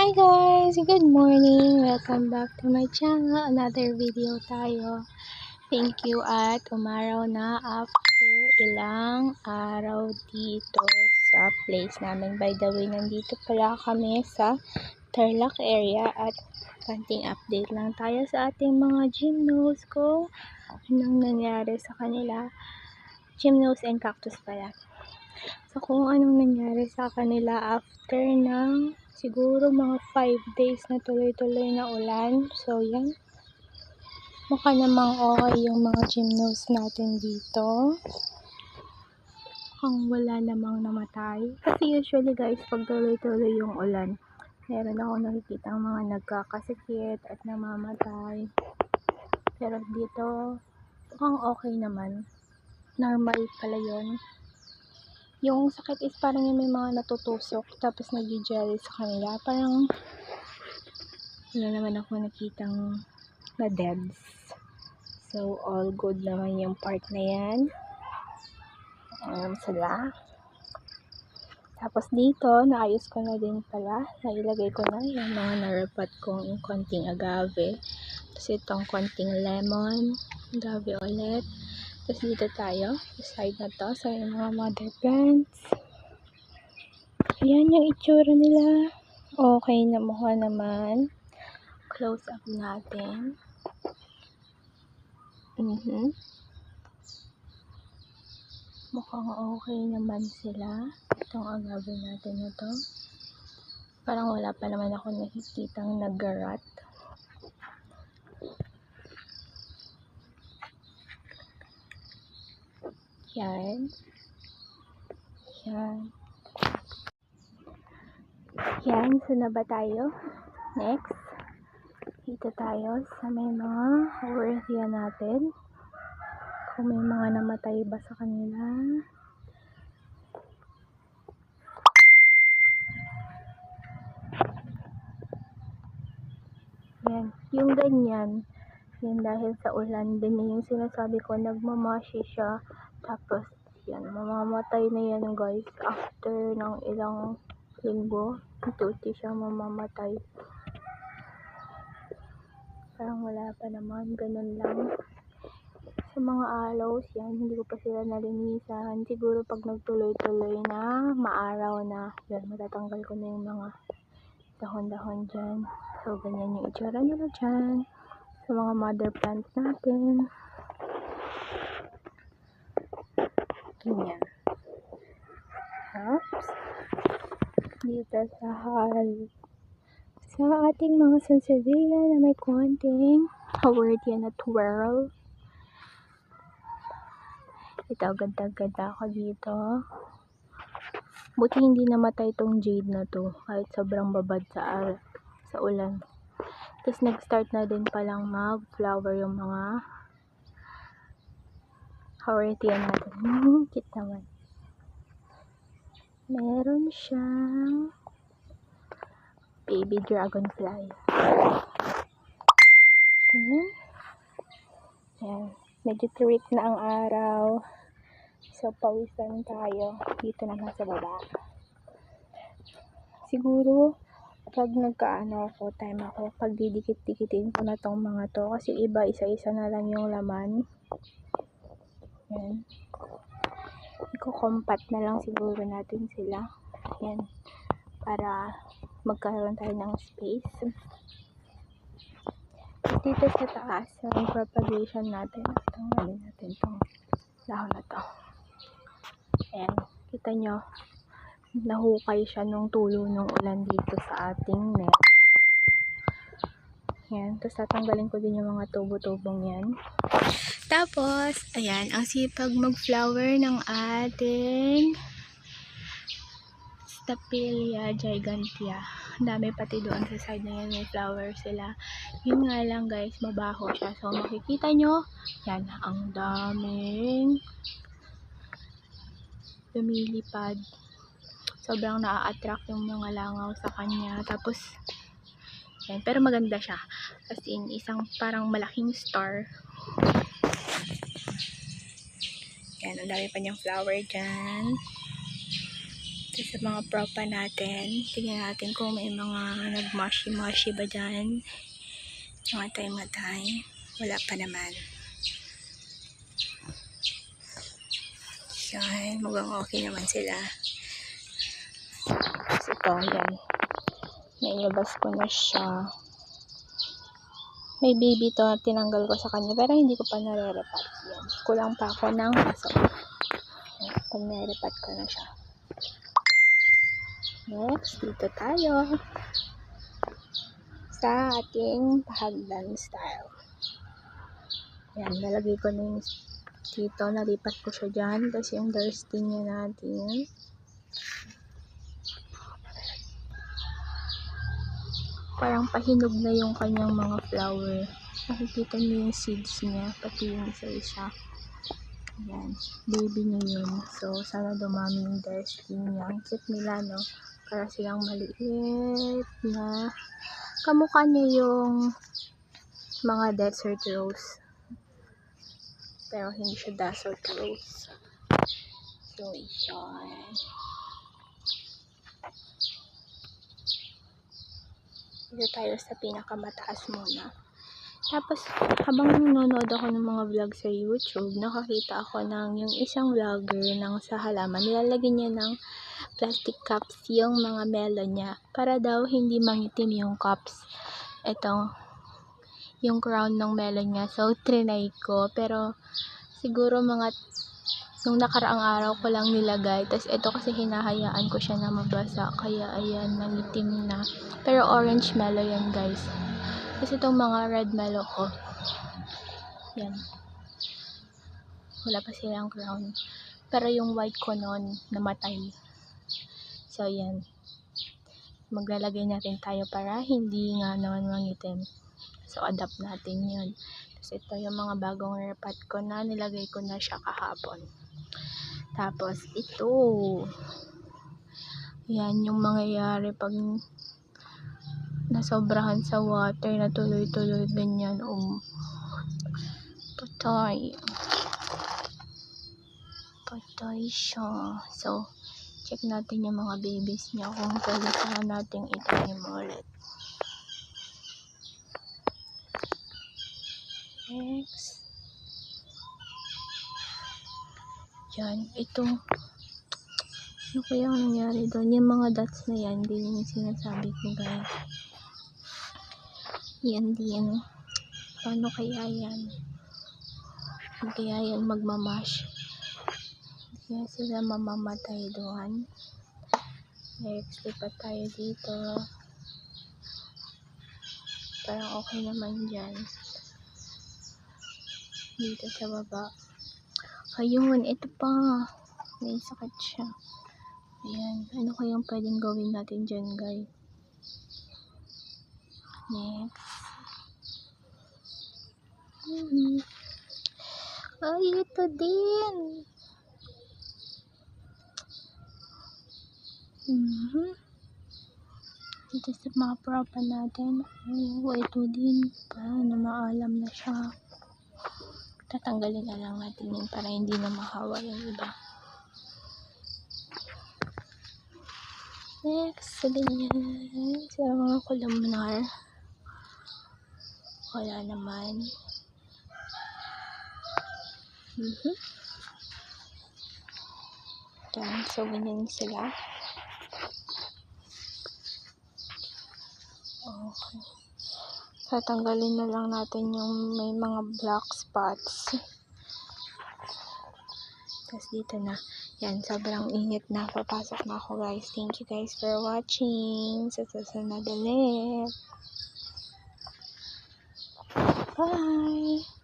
Hi guys! Good morning! Welcome back to my channel. Another video tayo. Thank you at umaraw na after ilang araw dito sa place namin. By the way, nandito pala kami sa Tarlac area at konting update lang tayo sa ating mga gymnos ko. Anong nangyari sa kanila? Gymnos and cactus pala. So, kung anong nangyari sa kanila after ng siguro mga 5 days na tuloy-tuloy na ulan. So, yan. Mukha namang okay yung mga gymnos natin dito. Ang wala namang namatay. Kasi usually guys, pag tuloy-tuloy yung ulan, meron ako nakikita mga nagkakasikit at namamatay. Pero dito, mukhang okay naman. Normal pala yun. Yung sakit is parang yung may mga natutusok tapos nag-jelly sa kanila. Parang wala naman ako nakitang na deads. So, all good naman yung part na yan. Um, sila. Tapos dito, naayos ko na din pala. Nailagay ko na yung mga narapat kong konting agave. Tapos itong konting lemon. Agave ulit. Tapos dito tayo, side na to, sa yung mga mother plants. Ayan yung itsura nila. Okay na mukha naman. Close up natin. Mhm. Mukhang okay naman sila. Itong agave natin na to. Parang wala pa naman ako nakikitang nagarat. Yan. Yan. Yan. So na ba tayo? Next. Dito tayo sa may mga worthy natin. Kung may mga namatay ba sa kanila. Yan. Yung ganyan. Yan dahil sa ulan din yung sinasabi ko nagmamashi siya. Tapos yan mamamatay na yan guys after ng ilang linggo. Tuti siya mamamatay. Parang wala pa naman. Ganun lang. Sa mga aloes, yan, hindi ko pa sila nalinisan. Siguro pag nagtuloy-tuloy na, maaraw na, yan, matatanggal ko na yung mga dahon-dahon dyan. So, ganyan yung itsura nila dyan. Sa mga mother plants natin. Ganyan. Oops. Dito sa hal. Sa ating mga sansevilla na may konting award yan na twirl. Ito, ganda-ganda ako dito. Buti hindi namatay tong jade na to. Kahit sobrang babad sa, sa ulan. Tapos nag-start na din palang mag-flower yung mga Haworthia natin. Cute naman. Meron siyang baby dragonfly. Ganyan. Yan. Medyo trick na ang araw. So, pawisan tayo. Dito naman sa baba. Siguro, pag nagkaano ako, time ako, pag didikit-dikitin ko na tong mga to. Kasi iba, isa-isa na lang yung laman. Yan. Iko-compat na lang siguro natin sila. Yan. Para magkaroon tayo ng space. Dito sa taas, yung propagation natin. Tanggalin natin itong dahon na to. Ayan. Kita nyo, nahukay siya nung tulo ng ulan dito sa ating net. Yan. Tapos tatanggalin ko din yung mga tubo-tubong yan. Tapos, ayan, ang sipag mag-flower ng ating Stapelia gigantea. Dami pati doon sa side na yan, may flower sila. Yun nga lang guys, mabaho siya. So, makikita nyo, yan, ang daming lumilipad. Sobrang naa-attract yung mga langaw sa kanya. Tapos, yan, pero maganda siya. As in, isang parang malaking star. Yan, ang dami pa niyang flower dyan. Ito sa mga propa natin. Tingnan natin kung may mga nagmashi-mashi ba dyan. Matay-matay. Wala pa naman. Yan. Mukhang okay naman sila. So, ito. Yan. Nailabas ko na siya. May baby to. Tinanggal ko sa kanya. Pero hindi ko pa nare-repat. Kulang pa ako ng aso. Nare-repat ko na siya. Next, dito tayo sa ating pahagdan style. Yan, nalagay ko na yung dito, nalipat ko siya dyan. Tapos yung thirsty niya natin. Parang pahinog na yung kanyang mga flower. Nakikita niyo yung seeds niya, pati yung isa-isa. Yan, baby niya yun. So, sana dumami yung thirsty niya. Ang cute nila, no? Para silang maliit na kamukha niya yung mga desert rose. Pero hindi siya desert rose. So, yan. Dito tayo sa pinakamataas muna. Tapos, habang nanonood ako ng mga vlog sa YouTube, nakakita ako ng yung isang vlogger ng sa halaman. Nilalagyan niya ng plastic cups yung mga melon niya. Para daw hindi mangitim yung cups. Ito, yung crown ng melon niya. So, trinay ko. Pero, siguro mga nung nakaraang araw ko lang nilagay. Tapos, ito kasi hinahayaan ko siya na mabasa. Kaya, ayan, nangitim na. Pero, orange melon yan, guys. Kasi itong mga red melon ko, yan. Wala pa silang crown. Pero yung white ko noon, namatay. So, yan. Maglalagay natin tayo para hindi nga naman mangitim. So, adapt natin yun. Tapos, ito yung mga bagong repat ko na nilagay ko na siya kahapon. Tapos, ito. Yan yung mangyayari pag nasobrahan sa water na tuloy-tuloy ganyan um patay. Patay siya. So check natin yung mga babies niya kung pwede pa natin itanim ulit. Next. Yan ito. Ano kaya ang nangyari doon? Yung mga dots na yan din yung sinasabi ko guys yan din. Paano kaya yan? Kaya yan magmamash. Kaya sila mamamatay doon. Next, lipat tayo dito. Parang okay naman dyan. Dito sa baba. Ayun, ito pa. May sakit siya. Ayan. Ano kayang pwedeng gawin natin dyan, guys? Next. Hmm. Ay, ito din. Mhm. Ito sa mga propa natin. Ay, ito din. Paano maalam na siya. Tatanggalin na lang natin yun para hindi na mahawa yung iba. Next, sa ganyan. Sa mga columnar. Wala naman. Mhm. Yan, so ganyan sila. Okay. Tatanggalin na lang natin yung may mga black spots. Tapos dito na. Yan, sobrang init na. Papasok na ako guys. Thank you guys for watching. Sa susunod ulit. Bye!